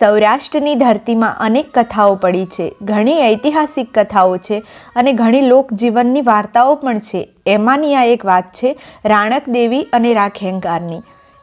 સૌરાષ્ટ્રની ધરતીમાં અનેક કથાઓ પડી છે. ઘણી ઐતિહાસિક કથાઓ છે અને ઘણી લોકજીવનની વાર્તાઓ પણ છે. એમાંની આ એક વાત છે રાણક દેવી અને રાખેંકારની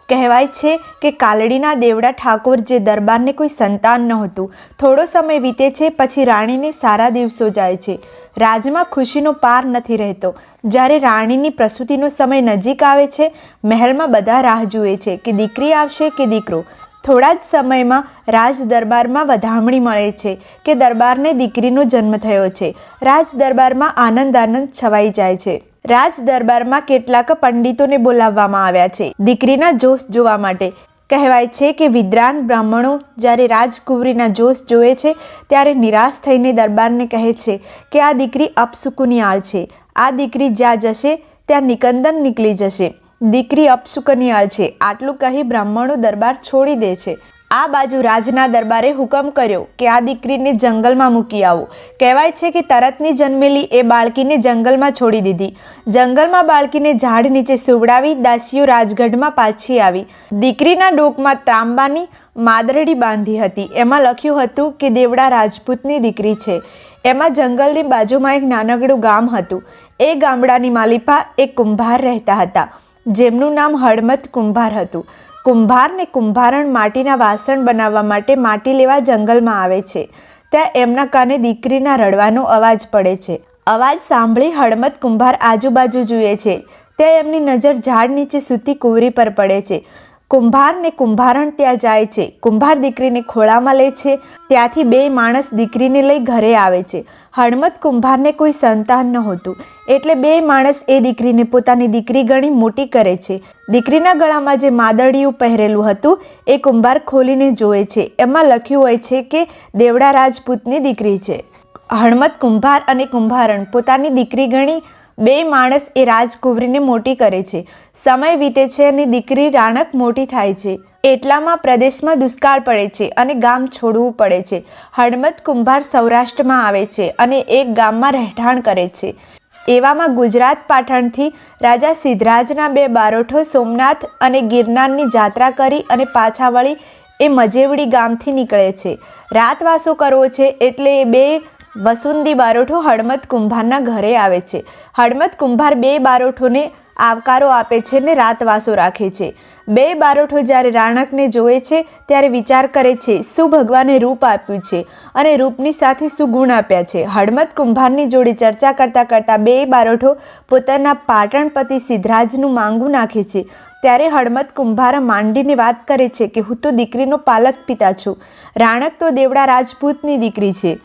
કહેવાય છે કે કાલડીના દેવડા ઠાકોર જે દરબારને કોઈ સંતાન નહોતું, થોડો સમય વીતે છે પછી રાણીને સારા દિવસો જાય છે. રાજમાં ખુશીનો પાર નથી રહેતો. જ્યારે રાણીની પ્રસૂતિનો સમય નજીક આવે છે, મહેલમાં બધા રાહ જુએ છે કે દીકરી આવશે કે દીકરો. થોડા જ સમયમાં રાજ દરબારમાં વધામણી મળે છે કે દરબારને દીકરીનો જન્મ થયો છે. રાજ દરબારમાં આનંદ આનંદ છવાઈ જાય છે. રાજ દરબારમાં કેટલાક પંડિતોને બોલાવવામાં આવ્યા છે. દીકરીના જોશ જોવા માટે કહેવાય છે કે વિદ્વાન બ્રાહ્મણો જ્યારે રાજકુંવરીના જોશ જોવે છે ત્યારે નિરાશ થઈને દરબારને કહે છે કે આ દીકરી અપસુકુની આળ છે. આ દીકરી જ્યાં જશે ત્યાં નિકંદન નીકળી જશે. દીકરી અપસુકનિયાળ છે. આટલું કહી બ્રાહ્મણો દરબાર છોડી દે છે. આ બાજુ રાજના દરબારે હુકમ કર્યો કે આ દીકરીને જંગલમાં મૂકી આવો. કહેવાય છે કે તરતની જન્મેલી એ બાળકીને જંગલમાં છોડી દીધી. જંગલમાં બાળકીને ઝાડ નીચે સુવડાવી દાસીઓ રાજગઢમાં પાછી આવી. દીકરીના ડોકમાં ત્રાંબાની માદરડી બાંધી હતી. એમાં લખ્યું હતું કે દેવડા રાજપૂતની દીકરી છે. એમાં જંગલની બાજુમાં એક નાનકડું ગામ હતું. એ ગામડાની માલિપા એક કુંભાર રહેતા હતા. જેમનું નામ હળમત કુંભાર હતું. કુંભારને કુંભારણ માટીના વાસણ બનાવવા માટે માટી લેવા જંગલમાં આવે છે. ત્યાં એમના કાને દીકરીના રડવાનો અવાજ પડે છે. અવાજ સાંભળી હળમત કુંભાર આજુબાજુ જુએ છે. ત્યાં એમની નજર ઝાડ નીચે સૂતી કુંવરી પર પડે છે. કુંભાર ને કુંભારણ ત્યાં જાય છે. કુંભાર દીકરીને ખોળામાં લે છે. ત્યાંથી બે માણસ દીકરીને લઈ ઘરે આવે છે. હળમત કુંભારને કોઈ સંતાન નહોતું. એટલે બે માણસ એ દીકરીને પોતાની દીકરી ગણી મોટી કરે છે. દીકરીના ગળામાં જે માદળીયું પહેરેલું હતું, એ કુંભાર ખોલીને જોવે છે. એમાં લખ્યું હોય છે કે દેવડા રાજપૂતની દીકરી છે. હળમત કુંભાર અને કુંભારણ પોતાની દીકરી ગણી બે માણસ એ રાજકુંવરીને મોટી કરે છે. સમય વીતે છે અને દીકરી રાણક મોટી થાય છે. એટલામાં પ્રદેશમાં દુષ્કાળ પડે છે અને ગામ છોડવું પડે છે. હળમત કુંભાર સૌરાષ્ટ્રમાં આવે છે અને એક ગામમાં રહેઠાણ કરે છે. એવામાં ગુજરાત પાટણથી રાજા સિદ્ધરાજના બે બારોઠો સોમનાથ અને ગિરનારની જાત્રા કરી અને પાછા વળી એ મજેવડી ગામથી નીકળે છે. રાતવાસો કરવો છે એટલે એ બે વસુંદી બારોઠો હળમત કુંભારના ઘરે આવે છે. હળમત કુંભાર બે બારોઠોને આવકારો આપે છે ને રાતવાસો રાખે છે. બે બારોઠો જ્યારે રાણકને જોવે છે, ત્યારે વિચાર કરે છે, શું ભગવાને રૂપ આપ્યું છે અને રૂપની સાથે શું ગુણ આપ્યા છે? હળમત કુંભારની જોડે ચર્ચા કરતાં કરતાં બે બારોઠો પોતાના પાટણપતિ સિદ્ધરાજનું માંગું નાખે છે. ત્યારે હળમત કુંભાર માંડીને વાત કરે છે કે, હું તો દીકરીનો પાલક પિતા છું. રાણક તો દેવડા રાજપૂતની દીકરી છે.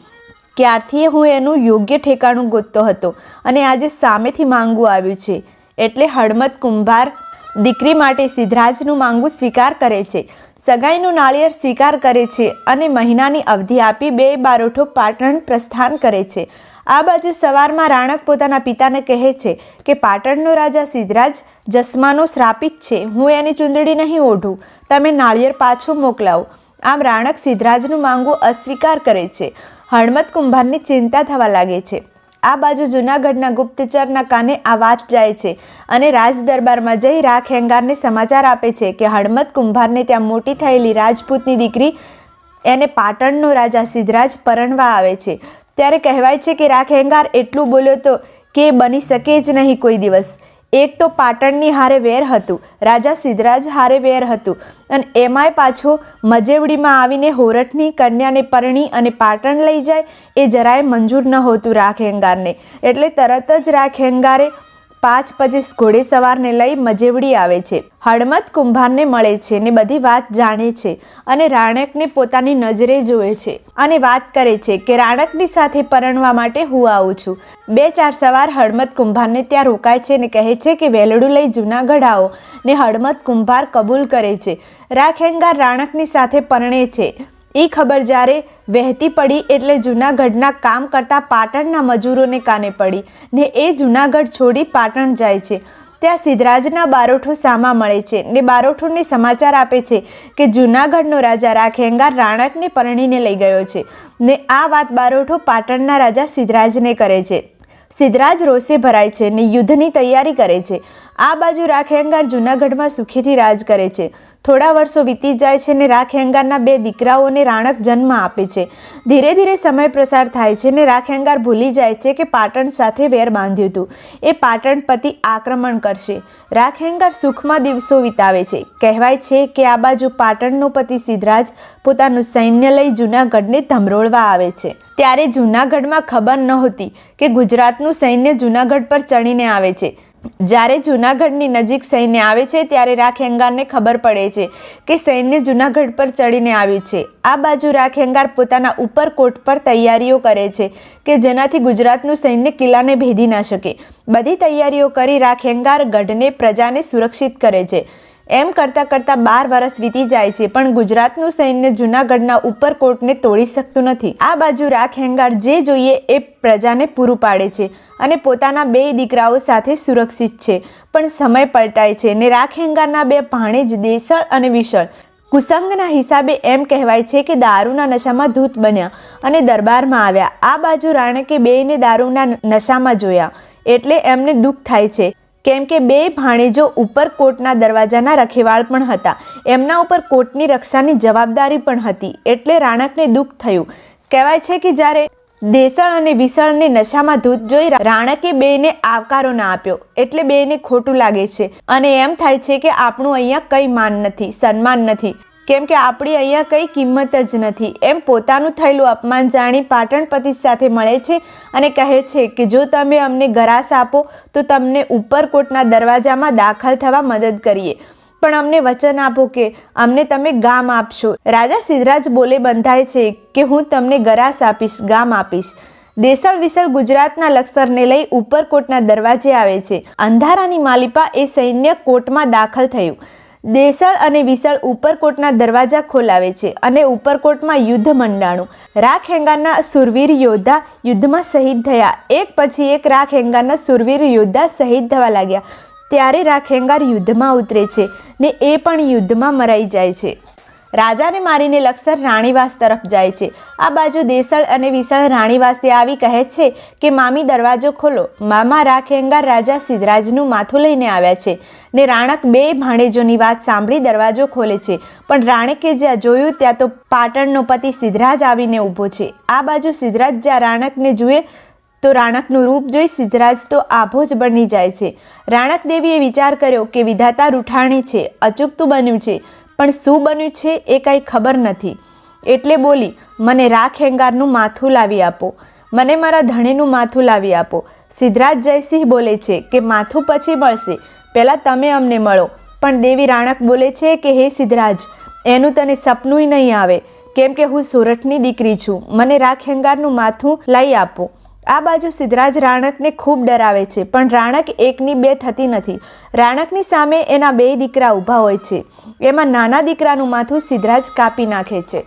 ક્યારથી હું એનું યોગ્ય ઠેકાણું ગોતતો હતો અને આજે સામેથી માંગવું આવ્યું છે. એટલે હળમત કુંભાર દીકરી માટે સિદ્ધરાજનું માંગવું સ્વીકાર કરે છે. સગાઈનું નાળિયેર સ્વીકાર કરે છે અને મહિનાની અવધિ આપી બે બારોઠો પાટણ પ્રસ્થાન કરે છે. આ બાજુ સવારમાં રાણક પોતાના પિતાને કહે છે કે, પાટણનો રાજા સિદ્ધરાજ જસ્માનો શ્રાપિત છે. હું એની ચૂંદડી નહીં ઓઢું. તમે નાળિયેર પાછું મોકલાવો. આમ રાણક સિદ્ધરાજનું માંગવું અસ્વીકાર કરે છે. હળમત કુંભારની ચિંતા થવા લાગે છે. આ બાજુ જૂનાગઢના ગુપ્તચરના કાને આ વાત જાય છે અને રાજ દરબારમાં જઈ રાખ હેંગારને સમાચાર આપે છે કે હળમત કુંભારને ત્યાં મોટી થયેલી રાજપૂતની દીકરી એને પાટણનો રાજા સિદ્ધરાજ પરણવા આવે છે. ત્યારે કહેવાય છે કે રાખ હેંગાર એટલું બોલ્યો તો કે બની શકે જ નહીં કોઈ દિવસ. એક તો પાટણની હારે વેર હતું, રાજા સિદ્ધરાજ હારે વેર હતું અને એમાંય પાછો મજેવડીમાં આવીને હોરઠની, કન્યાને પરણી અને પાટણ લઈ જાય એ જરાય મંજૂર ન હોતું રાખેંગારને એટલે તરત જ રાખેંગારે પાંચ પચીસ ઘોડેસવારને લઈ મજેવડી આવે છે. હળમત કુંભારને મળે છે ને બધી વાત જાણે છે અને રાણકને પોતાની નજરે જોવે છે. અને વાત કરે છે કે રાણકની સાથે પરણવા માટે હું આવું છું. બે ચાર સવાર હળમત કુંભારને ત્યાં રોકાય છે ને કહે છે કે વેલડું લઈ જૂનાગઢ આવો ને હળમત કુંભાર કબૂલ કરે છે. રાખેંગાર રાણકની સાથે પરણે છે. એ ખબર જ્યારે વહેતી પડી એટલે જૂનાગઢના કામ કરતા પાટણના મજૂરોને કાને પડી ને એ જૂનાગઢ છોડી પાટણ જાય છે. ત્યાં સિદ્ધરાજના બારોઠો સામા મળે છે ને બારોઠોને સમાચાર આપે છે કે જૂનાગઢનો રાજા રાખેંગાર રાણકને પરણીને લઈ ગયો છે ને આ વાત બારોઠો પાટણના રાજા સિદ્ધરાજને કરે છે. સિદ્ધરાજ રોષે ભરાય છે ને યુદ્ધની તૈયારી કરે છે. આ બાજુ રાખેંગાર જૂનાગઢમાં સુખીથી રાજ કરે છે. થોડા વર્ષો વીતી જાય છે ને રાખેંગારના બે દીકરાઓને રાણક જન્મ આપે છે. ધીરે ધીરે સમય પ્રસાર થાય છે ને રાખ હેંગાર ભૂલી જાય છે કે પાટણ સાથે વેર બાંધ્યું હતું. એ પાટણ પતિ આક્રમણ કરશે. રાખ હેંગાર સુખમાં દિવસો વિતાવે છે. કહેવાય છે કે આ બાજુ પાટણનો પતિ સિદ્ધરાજ પોતાનું સૈન્ય લઈ જૂનાગઢને ધમરોળવા આવે છે. ત્યારે જૂનાગઢમાં ખબર નહોતી કે ગુજરાતનું સૈન્ય જૂનાગઢ પર ચડીને આવે છે. જ્યારે જૂનાગઢની નજીક સૈન્ય આવે છે, ત્યારે રાખેંગારને ખબર પડે છે કે સૈન્ય જૂનાગઢ પર ચડીને આવ્યું છે. આ બાજુ રાખેંગાર પોતાના ઉપરકોટ પર તૈયારીઓ કરે છે કે જેનાથી ગુજરાતનું સૈન્ય કિલ્લાને ભેદી ના શકે. બધી તૈયારીઓ કરી રાખેંગાર ગઢને પ્રજાને સુરક્ષિત કરે છે. એમ કરતાં કરતાં બાર વર્ષ વીતી જાય છે, પણ ગુજરાતનું સૈન્ય જૂનાગઢના ઉપરકોટને તોડી શકતું નથી. આ બાજુ રાખ હેંગાર જે જોઈએ એ પ્રજાને પૂરું પાડે છે અને પોતાના બે દીકરાઓ સાથે સુરક્ષિત છે, પણ સમય પલટાય છે ને રાખ હેંગારના બે ભાણેજ દેસળ અને વિશળ કુસંગના હિસાબે એમ કહેવાય છે કે દારૂના નશામાં ધૂત બન્યા અને દરબારમાં આવ્યા. આ બાજુ રાણકે બેયને દારૂના નશામાં જોયા, એટલે એમને દુઃખ થાય છે. કેમ કે બે ભાણેજો ઉપર કોર્ટના દરવાજાના રખેવાળ પણ હતા. એમના ઉપર કોર્ટની રક્ષાની જવાબદારી પણ હતી, એટલે રાણકને દુઃખ થયું. કહેવાય છે કે જ્યારે દેસળ અને વિસળને નશામાં ધૂત જોઈ રાણકે બેને આવકારો ના આપ્યો, એટલે બેને ખોટું લાગે છે. અને એમ થાય છે કે આપણું અહીંયા કંઈ માન નથી, સન્માન નથી. કેમ કે આપણી અહીંયા કંઈ કિંમત જ નથી. એમ પોતાનું થયેલું અપમાન જાણી પાટણપતિ સાથે મળે છે અને કહે છે કે જો તમે અમને ગરાસ આપો, તો તમને ઉપરકોટના દરવાજામાં દાખલ થવા મદદ કરીએ. પણ અમને વચન આપો કે અમને તમે ગામ આપશો. રાજા સિદ્ધરાજ બોલે બંધાય છે કે હું તમને ગરાસ આપીશ, ગામ આપીશ. દેસળ વિસળ ગુજરાતના લક્ષરને લઈ ઉપરકોટના દરવાજે આવે છે. અંધારાની માલિપા એ સૈન્ય કોટમાં દાખલ થયું. દેસળ અને વિસળ ઉપરકોટના દરવાજા ખોલાવે છે અને ઉપરકોટમાં યુદ્ધ મંડાણું. રાખ હેંગાના સુરવીર યોદ્ધા યુદ્ધમાં શહીદ થયા. એક પછી એક રાખ હેંગાના સુરવીર યોદ્ધા શહીદ થવા લાગ્યા. ત્યારે રાખ હેંગાર યુદ્ધમાં ઉતરે છે ને એ પણ યુદ્ધમાં મરાઈ જાય છે. રાજાને મારીને લક્ષર રાણીવાસ તરફ જાય છે. આ બાજુ દેસળ અને વિસળ રાણીવાસે આવી કહે છે કે, મામી, દરવાજો ખોલો. મામા રાખેંગાર રાજા સિદ્ધરાજનું માથું લઈને આવ્યા છે ને રાણક બે ભાણેજોની વાત સાંભળી દરવાજો ખોલે છે. પણ રાણકે જ્યાં જોયું, ત્યાં તો પાટણનો પતિ સિદ્ધરાજ આવીને ઊભો છે. આ બાજુ સિદ્ધરાજ જ્યાં રાણકને જુએ, તો રાણકનું રૂપ જોઈ સિદ્ધરાજ તો આભો જ બની જાય છે. રાણક દેવીએ વિચાર કર્યો કે, વિધાતા રૂઠાણી છે અચૂકતું બન્યું છે. પણ શું બન્યું છે એ કાંઈ ખબર નથી. એટલે બોલી, મને રાખ હેંગારનું માથું લાવી આપો. મને મારા ધણીનું માથું લાવી આપો. સિદ્ધરાજ જયસિંહ બોલે છે કે, માથું પછી મળશે. પહેલાં તમે અમને મળો. પણ દેવી રાણક બોલે છે કે, હે સિદ્ધરાજ, એનું તને સપનુંય નહીં આવે. કેમ કે હું સુરતની દીકરી છું. મને રાખ હેંગારનું માથું લાવી આપો. આ બાજુ સિદ્ધરાજ રાણકને ખૂબ ડરાવે છે, પણ રાણક એકની બે થતી નથી. રાણકની સામે એના બે દીકરા ઊભા હોય છે. એમાં નાના દીકરાનું માથું સિદ્ધરાજ કાપી નાખે છે.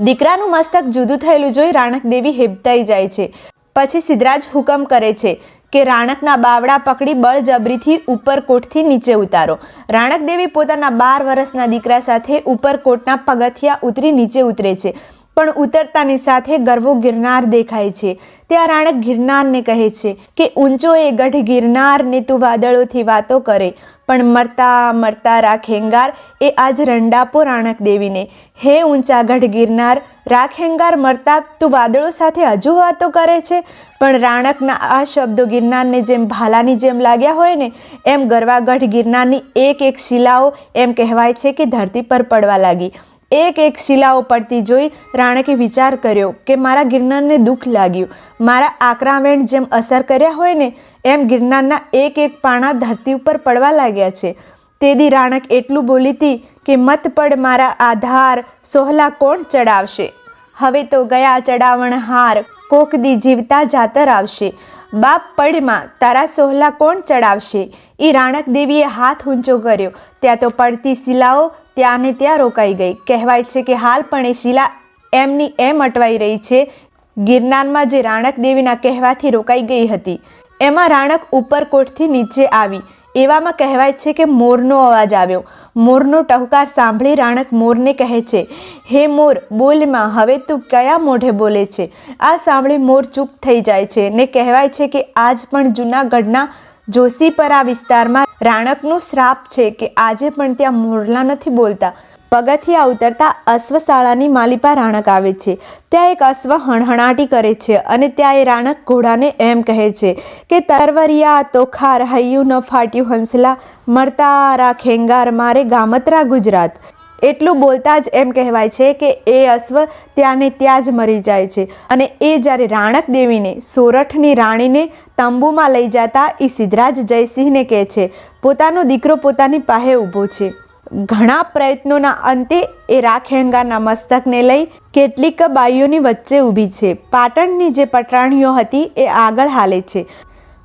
દીકરાનું મસ્તક જુદું થયેલું જોઈ રાણક દેવી હેબતાઈ જાય છે. પછી સિદ્ધરાજ હુકમ કરે છે કે રાણકના બાવડા પકડી બળજબરીથી ઉપરકોટથી નીચે ઉતારો. રાણક દેવી પોતાના બાર વર્ષના દીકરા સાથે ઉપરકોટના પગથિયા ઉતરી નીચે ઉતરે છે. પણ ઉતરતાની સાથે ગરવો ગિરનાર દેખાય છે. ત્યાં રાણક ગિરનારને કહે છે કે, ઊંચો એ ગઢ ગિરનાર ને તું વાદળોથી વાતો કરે. પણ મરતા મરતા રાખેંગાર એ આજ રંડાપો રાણક દેવીને. હે ઊંચા ગઢ ગિરનાર, રાખેંગાર મરતા તું વાદળો સાથે હજુ વાતો કરે છે પણ રાણકના આ શબ્દો ગિરનારને જેમ ભાલાની જેમ લાગ્યા હોય ને, એમ ગરવાગઢ ગિરનારની એક એક શિલાઓ એમ કહેવાય છે કે ધરતી પર પડવા લાગી. એક એક શિલાઓ પડતી જોઈ રાણકે વિચાર કર્યો કે મારા ગિરનારને દુઃખ લાગ્યું. મારા આક્રામેણ જેમ અસર કર્યા હોય ને, એમ ગિરનારના એક એક પાણા ધરતી ઉપર પડવા લાગ્યા છે. તેદી રાણક એટલું બોલી હતી કે, મત પડ, મારા આધાર સોહલા કોણ ચડાવશે? હવે તો ગયા ચડાવણ હાર કોક દી જીવતા જાતર આવશે. બાપ પડમાં તારા સોહલા કોણ ચડાવશે? એ રાણક દેવીએ હાથ ઊંચો કર્યો. ત્યાં તો પડતી શિલાઓ ત્યાં ને ત્યાં રોકાઈ ગઈ. કહેવાય છે કે હાલ પણ એ શિલા એમની એમ અટવાઈ રહી છે. ગિરનારમાં જે રાણક દેવીના કહેવાથી રોકાઈ ગઈ હતી. એમાં રાણક ઉપરકોટથી નીચે આવી. એવામાં કહેવાય છે કે મોરનો અવાજ આવ્યો. મોરનો ટહુકાર સાંભળી રાણક મોરને કહે છે, હે મોર બોલમાં હવે તું કયા મોઢે બોલે છે? આ સાંભળી મોર ચૂપ થઈ જાય છે ને કહેવાય છે કે આજ પણ જૂનાગઢના જોશીપરા વિસ્તારમાં રાણકનો શ્રાપ છે કે આજે પણ ત્યાં મોરલા નથી બોલતા. પગથિયા ઉતરતા અશ્વશાળાની માલિપા રાણક આવે છે. ત્યાં એક અશ્વ હણહણાટી કરે છે અને ત્યાં એ રાણક ઘોડાને એમ કહે છે કે, તરવરિયા તોખાર હૈયું ન ફાટ્યું હંસલા, મરતા રા ખેંગાર મારે ગામત્રા ગુજરાત. એટલું બોલતા જ એમ કહેવાય છે કે, એ અશ્વ ત્યાં ને ત્યાં જ મરી જાય છે અને એ જ્યારે રાણક દેવીને, સોરઠની રાણીને તંબુમાં લઈ જતા એ સિદ્ધરાજ જયસિંહને કહે છે, પોતાનો દીકરો પોતાની પાસે ઊભો છે. ઘણા પ્રયત્નોના અંતે એ રાખેંગાના મસ્તકને લઈ કેટલીક બાઈઓની વચ્ચે ઊભી છે. પાટણની જે પટરાણીઓ હતી એ આગળ હાલે છે.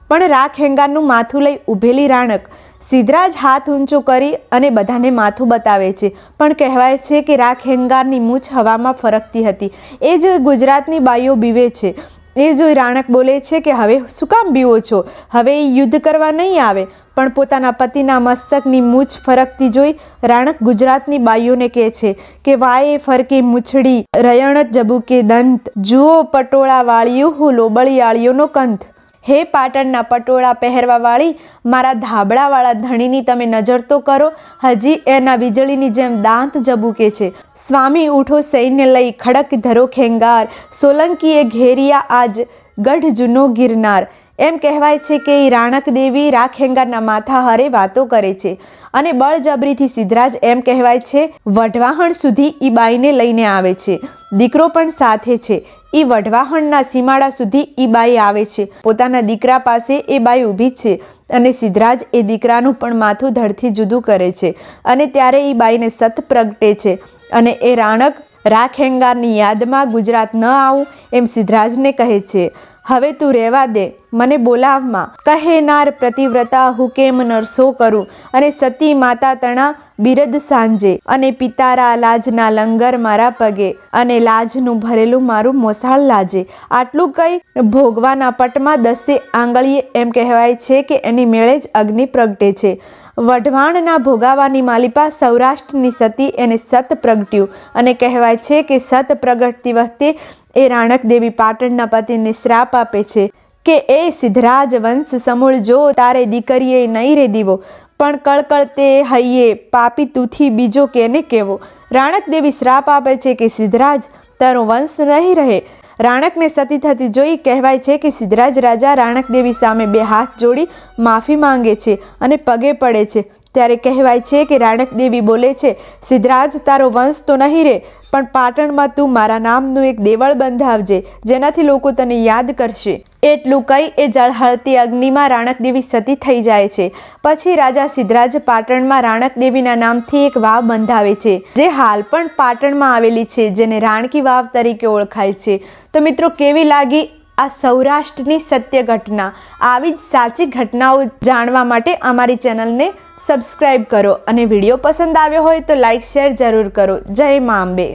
પણ રાખહેંગારનું માથું લઈ ઊભેલી રાણક સિદ્ધરાજ હાથ ઊંચો કરી અને બધાને માથું બતાવે છે. પણ કહેવાય છે કે રાખહેંગારની મૂછ હવામાં ફરકતી હતી. એ જ ગુજરાતની બાઈઓ બીવે છે. એ જોઈ રાણક બોલે છે કે હવે શું કામ બીવો છો? હવે એ યુદ્ધ કરવા નહીં આવે. પણ પોતાના પતિના મસ્તકની મૂછ ફરકતી જોઈ રાણક ગુજરાતની બાઈઓને કહે છે કે વાએ ફરકી મૂછડી, રયણ જબુકે દંત, જુઓ પટોળા વાળિયું હું લોબળિયાળીઓનો કંથ હે પાટણના પટોળા પહેરવાવાળી, મારા ધાબળાવાળા ધણીની તમે નજર તો કરો, હજી એના વીજળીની જેમ દાંત જબુકે છે. સ્વામી ઉઠો સૈન્ય લઈ, ખડક ધરો ખેંગાર, સોલંકીએ ઘેરિયા આજ ગઢ જૂનો ગિરનાર. એમ કહેવાય છે કે એ રાણક દેવી રાખેંગારના માથા હરે વાતો કરે છે. અને બળજબરીથી સિદ્ધરાજ એમ કહેવાય છે, વઢવાહણ સુધી ઈ બાઈને લઈને આવે છે. દીકરો પણ સાથે છે. એ વઢવાહણના સીમાડા સુધી એ બાઈ આવે છે. પોતાના દીકરા પાસે એ બાઈ ઊભી છે અને સિદ્ધરાજ એ દીકરાનું પણ માથું ધડથી જુદું કરે છે અને ત્યારે એ બાઈને સત પ્રગટે છે અને એ રાણક રાખેંગારની યાદમાં ગુજરાત ન આવું એમ સિદ્ધરાજને કહે છે. હવે તું રહેવા દે. મને બોલાવમાં. કહેનાર પ્રતિવ્રતા, હું કેમ નરસો કરું? અને સતી માતા તણા બિરદ સાંજે અને પિતારા લાજના લંગર મારા પગે અને લાજનું ભરેલું મારું મોસાળ લાજે. આટલું કઈ ભોગવાના પટમાં દસે આંગળીએ એમ કહેવાય છે કે એની મેળે જ અગ્નિ પ્રગટે છે. વઢવાણના ભોગાવાની માલિપા સૌરાષ્ટ્રની સતી એને સત પ્રગટ્યું અને કહેવાય છે કે સત પ્રગટતી વખતે એ રાણક દેવી પાટણના પતિને શ્રાપ આપે છે કે એ સિદ્ધરાજ વંશ સમૂળ જો તારે દીકરીએ નહીં રે દીવો, પણ કળકળ તે હૈયે, પાપી તુથી બીજો કેને કેવો? રાણક દેવી શ્રાપ આપે છે કે સિદ્ધરાજ તારો વંશ નહીં રહે રાણકને સતી થતી જોઈ કહેવાય છે કે સિદ્ધરાજ રાજા રાણકદેવી સામે બે હાથ જોડી માફી માંગે છે અને પગે પડે છે. ત્યારે કહેવાય છે કે રાણક દેવી બોલે છે, સિદ્ધરાજ, તારો વંશ તો નહીં રહે પણ પાટણમાં તું મારા નામનું એક દેવળ બંધાવજે, જેનાથી લોકો તને યાદ કરશે. એટલું કહી એ જળહળતી અગ્નિમાં રાણકદેવી સતી થઈ જાય છે. પછી રાજા સિદ્ધરાજ પાટણમાં રાણકદેવીના નામથી એક વાવ બંધાવે છે, જે હાલ પણ પાટણમાં આવેલી છે, જેને રાણકી વાવ તરીકે ઓળખાય છે. તો મિત્રો, કેવી લાગી આ સૌરાષ્ટ્રની સત્ય ઘટના. આવી જ સાચી ઘટનાઓ જાણવા માટે અમારી ચેનલને સબસ્ક્રાઈબ કરો અને વીડિયો પસંદ આવ્યો હોય તો લાઈક શેર જરૂર કરો. જય મા અંબે.